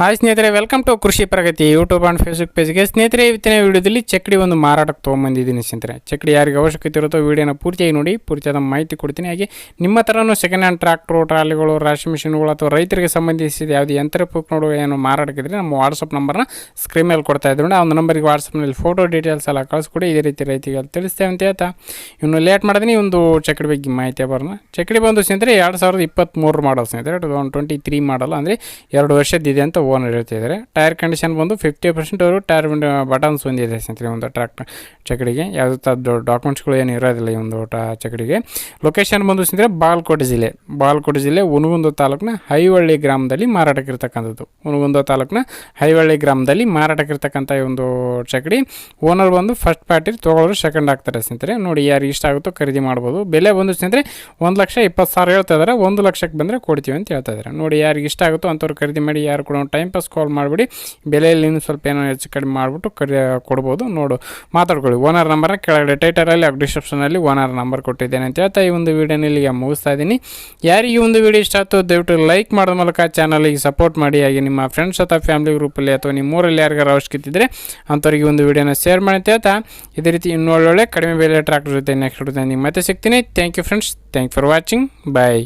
Hi ಸ್ನೇಹಿತರೆ welcome to Krishi Pragati YouTube and Facebook ಪೇಜ್ಗೆ ಸ್ನೇಹಿತರೆ ಇವತ್ತಿನ ವಿಡಿಯೋದಲ್ಲಿ ಚಕ್ಕಡಿ ಒಂದು ಮಾರಾಟಕ್ಕೆ ತೊಗೊಂಬಂದಿದ್ದೀನಿ ಸ್ನೇಹಿತರೆ. ಚಕ್ಕಡಿ ಯಾರಿಗೆ ಅವಶ್ಯಕತೆ ಇರುತ್ತೋ ವೀಡಿಯೋನ ಪೂರ್ತಿಯಾಗಿ ನೋಡಿ, ಪೂರ್ತಿಯಾದ ಮಾಹಿತಿ ಕೊಡ್ತೀನಿ. ಹಾಗೆ ನಿಮ್ಮ ಥರನೂ ಸೆಕೆಂಡ್ ಹ್ಯಾಂಡ್ ಟ್ರಾಕ್ಟ್ರು ಟ್ರಾಲಿಗಳು ರಾಶಿ ಮಿಷಿನ್ಗಳು ಅಥವಾ ರೈತರಿಗೆ ಸಂಬಂಧಿಸಿದ ಯಾವುದೇ ಯಂತ್ರ ನೋಡು ಏನು ಮಾರಾಟಕ್ಕಿದ್ರೆ ನಮ್ಮ ವಾಟ್ಸಪ್ ನಂಬರ್ನ ಸ್ಕ್ರೀನ್ ಮೇಲೆ ಕೊಡ್ತಾ ಇದ್ರು ಆ ಒಂದು ನಂಬರಿಗೆ ವಾಟ್ಸಪ್ನಲ್ಲಿ ಫೋಟೋ ಡೀಟೇಲ್ಸ್ ಎಲ್ಲ ಕಳಿಸ್ಕೊಡಿ. ಇದೇ ರೀತಿ ರೈತಿಗೆ ತಿಳಿಸ್ತೇವೆ ಅಂತ ಹೇಳ್ತಾ. ಇನ್ನು ಲೇಟ್ ಮಾಡಿದ್ರೆ ಒಂದು ಚಕ್ಕಡಿ ಬಗ್ಗೆ ಮಾಹಿತಿ ಬರೋಣ. ಚಕ್ಕಡಿ ಬಂದು ಸ್ನೇಹಿತರೆ, ಎರಡು ಸಾವಿರದ ಇಪ್ಪತ್ತ್ಮೂರು ಮಾಡಲ್ ಸ್ನೇಹಿತರೆ ಟು ತೌಸಂಡ್ ಟ್ವೆಂಟಿ ತ್ರೀ ಮಾಡಲ್ಲ ಅಂದರೆ ಎರಡು ವರ್ಷದಿದೆ ಅಂತ ಓನರ್ ಹೇಳ್ತಿದ್ದಾರೆ. ಟೈರ್ ಕಂಡೀಷನ್ ಬಂದು ಫಿಫ್ಟಿ ಪರ್ಸೆಂಟ್ ಅವರು ಟೈರ್ ಬಟನ್ಸ್ ಹೊಂದಿದೆ ಸ್ನೇಹಿತರೆ ಒಂದು ಟ್ರ್ಯಾಕ್ ಚಕಡಿಗೆ. ಯಾವುದೇ ಥರದ ಡಾಕ್ಯುಮೆಂಟ್ಸ್ಗಳು ಏನು ಇರೋದಿಲ್ಲ ಈ ಒಂದು ಚಕಡಿಗೆ. ಲೊಕೇಶನ್ ಬಂದು ಸ್ನೇಹಿತರೆ, ಬಾಲ್ಕೋಟೆ ಜಿಲ್ಲೆ. ಬಾಲ್ಕೋಟೆ ಜಿಲ್ಲೆ ಉನಗುಂದ ತಾಲೂಕಿನ ಹೈವಳ್ಳಿ ಗ್ರಾಮದಲ್ಲಿ ಮಾರಾಟಕ್ಕಿರ್ತಕ್ಕಂಥದ್ದು ಉನಗುಂದ ತಾಲೂಕಿನ ಹೈವಳ್ಳಿ ಗ್ರಾಮದಲ್ಲಿ ಮಾರಾಟಕ್ಕಿರ್ತಕ್ಕಂಥ ಈ ಒಂದು ಚಕಡಿ. ಓನರ್ ಬಂದು ಫಸ್ಟ್ ಪಾರ್ಟಿ ತೊಗೊಳ್ಳೋರು ಸೆಕೆಂಡ್ ಆಗ್ತಾರೆ ಸ್ನೇಹಿತರೆ. ನೋಡಿ ಯಾರಿಗೆ ಇಷ್ಟ ಆಗುತ್ತೋ ಖರೀದಿ ಮಾಡ್ಬೋದು. ಬೆಲೆ ಬಂದು ಸ್ನೇಹಿತರೆ, ಒಂದು ಲಕ್ಷ ಇಪ್ಪತ್ತು ಸಾವಿರ ಹೇಳ್ತಾ ಇದ್ದಾರೆ. ಒಂದು ಲಕ್ಷಕ್ಕೆ ಬಂದರೆ ಕೊಡ್ತೀವಿ ಅಂತ ಹೇಳ್ತಾ ಇದ್ದಾರೆ. ನೋಡಿ ಯಾರಿಗೆ ಇಷ್ಟ ಆಗುತ್ತೋ ಅಂಥವ್ರು ಖರೀದಿ ಮಾಡಿ ಯಾರು ಕೂಡ ಟೈಮ್ ಪಾಸ್ ಕಾಲ್ ಮಾಡಿಬಿಡಿ. ಬೆಲೆಯಲ್ಲಿ ಇನ್ನೂ ಸ್ವಲ್ಪ ಏನೋ ಹೆಚ್ಚು ಕಡಿಮೆ ಮಾಡಿಬಿಟ್ಟು ಕರಿ ಕೊಡ್ಬೋದು. ನೋಡು, ಮಾತಾಡ್ಕೊಳ್ಳಿ. ಓನರ್ ನಂಬರ್ನ ಕೆಳಗಡೆ ಟೈಟರಲ್ಲಿ ಹಾಗೂ ಡಿಸ್ಕ್ರಿಪ್ಷನಲ್ಲಿ ಓನರ್ ನಂಬರ್ ಕೊಟ್ಟಿದ್ದೇನೆ ಅಂತ ಹೇಳ್ತಾ ಈ ಒಂದು ವೀಡಿಯೋನ ಇಲ್ಲಿಗೆ ಮುಗಿಸ್ತಾ ಇದ್ದೀನಿ. ಯಾರಿಗೆ ಈ ಒಂದು ವಿಡಿಯೋ ಇಷ್ಟ ಆಯ್ತು ದಯವಿಟ್ಟು ಲೈಕ್ ಮಾಡೋದ ಮೂಲಕ ಚಾನಲಿಗೆ ಸಪೋರ್ಟ್ ಮಾಡಿ. ಹಾಗೆ ನಿಮ್ಮ ಫ್ರೆಂಡ್ಸ್ ಅಥವಾ ಫ್ಯಾಮಿಲಿ ಗ್ರೂಪಲ್ಲಿ ಅಥವಾ ನಿಮ್ಮ ಊರಲ್ಲಿ ಯಾರಿಗಾರು ಅವಶ್ಯಕತೆ ಅಂಥವ್ರಿಗೆ ಒಂದು ವೀಡಿಯೋನ ಶೇರ್ ಮಾಡಿ ಅಂತ ಹೇಳ್ತಾ ಇದೇ ರೀತಿ ಇನ್ನೂ ಒಳ್ಳೊಳ್ಳೆ ಕಡಿಮೆ ಬೆಲೆ ಟ್ರಾಕ್ಟರ್ ಜೊತೆ ನೆಕ್ಸ್ಟ್ ಜೊತೆ ನಿಮ್ಗೆ ಮತ್ತೆ ಸಿಗ್ತೀನಿ. Thank you friends thank for watching bye